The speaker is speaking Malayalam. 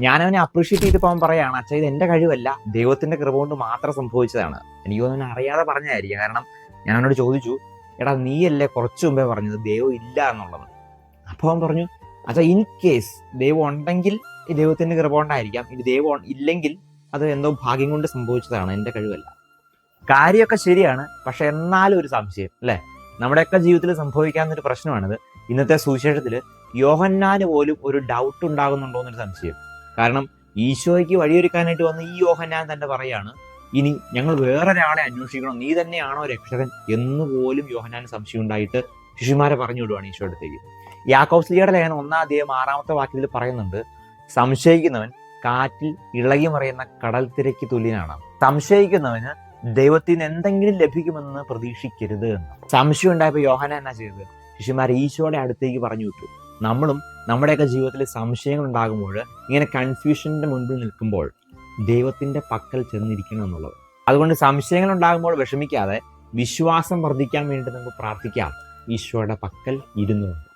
ഞാൻ അവനെ അപ്രീഷിയേറ്റ് ചെയ്ത് അവൻ പറയാണ് അച്ഛാ ഇത് എന്റെ കഴിവല്ല. ദൈവത്തിന്റെ കൃപ കൊണ്ട് മാത്രം സംഭവിച്ചതാണ്. എനിക്ക് അവനെ അറിയാതെ പറഞ്ഞതായിരിക്കും. കാരണം ഞാൻ അവനോട് ചോദിച്ചു എടാ നീയല്ലേ കുറച്ചു മുമ്പേ പറഞ്ഞത് ദൈവം ഇല്ല എന്നുള്ളത്? അപ്പോൾ അവൻ പറഞ്ഞു അച്ഛാ ഇൻ കേസ് ദൈവം ഉണ്ടെങ്കിൽ ഈ ദൈവത്തിന്റെ കൃപ കൊണ്ടായിരിക്കാം. ഇനി ദൈവം ഇല്ലെങ്കിൽ അത് എന്തോ ഭാഗ്യം കൊണ്ട് സംഭവിച്ചതാണ്. എന്റെ കഴിവല്ല. കാര്യമൊക്കെ ശരിയാണ്. പക്ഷെ എന്നാലും ഒരു സംശയം അല്ലേ? നമ്മുടെയൊക്കെ ജീവിതത്തിൽ സംഭവിക്കാവുന്ന ഒരു പ്രശ്നമാണിത്. ഇന്നത്തെ സുവിശേഷത്തിൽ യോഹന്നാന് പോലും ഒരു ഡൗട്ട് ഉണ്ടാകുന്നുണ്ടോ എന്നൊരു സംശയം. കാരണം ഈശോയ്ക്ക് വഴിയൊരുക്കാനായിട്ട് വന്ന ഈ യോഹന്നാൻ തന്നെ പറയാണ് ഇനി ഞങ്ങൾ വേറൊരാളെ അന്വേഷിക്കണം. നീ തന്നെയാണോ രക്ഷകൻ? എന്ന് പോലും യോഹനാൻ സംശയം ഉണ്ടായിട്ട് ശിശുമാരെ പറഞ്ഞു വിടുവാണ് ഈശോ അടുത്തേക്ക്. യാക്കോബ്സ്ലിയുടെ ലേഖനം ഒന്നാം അധ്യയം ആറാമത്തെ വാക്യത്തിൽ പറയുന്നുണ്ട് സംശയിക്കുന്നവൻ കാറ്റിൽ ഇളകി മറിയുന്ന കടൽ തിരക്ക് തുല്യനാണ്. സംശയിക്കുന്നവന് ദൈവത്തിന് എന്തെങ്കിലും ലഭിക്കുമെന്ന് പ്രതീക്ഷിക്കരുത് എന്ന്. സംശയം ഉണ്ടായപ്പോൾ യോഹന എന്നാ ചെയ്തത്? ശിശുമാരെ ഈശോയുടെ അടുത്തേക്ക് പറഞ്ഞു വിട്ടു. നമ്മളും നമ്മുടെയൊക്കെ ജീവിതത്തിൽ സംശയങ്ങൾ ഉണ്ടാകുമ്പോൾ ഇങ്ങനെ കൺഫ്യൂഷന്റെ മുൻപിൽ നിൽക്കുമ്പോൾ ദൈവത്തിന്റെ പക്കൽ ചെന്നിരിക്കണം എന്നുള്ളത്. അതുകൊണ്ട് സംശയങ്ങൾ ഉണ്ടാകുമ്പോൾ വിഷമിക്കാതെ വിശ്വാസം വർദ്ധിക്കാൻ വേണ്ടി നമുക്ക് പ്രാർത്ഥിക്കാം. ഈശോയുടെ പക്കൽ ഇരുന്നുകൊണ്ട്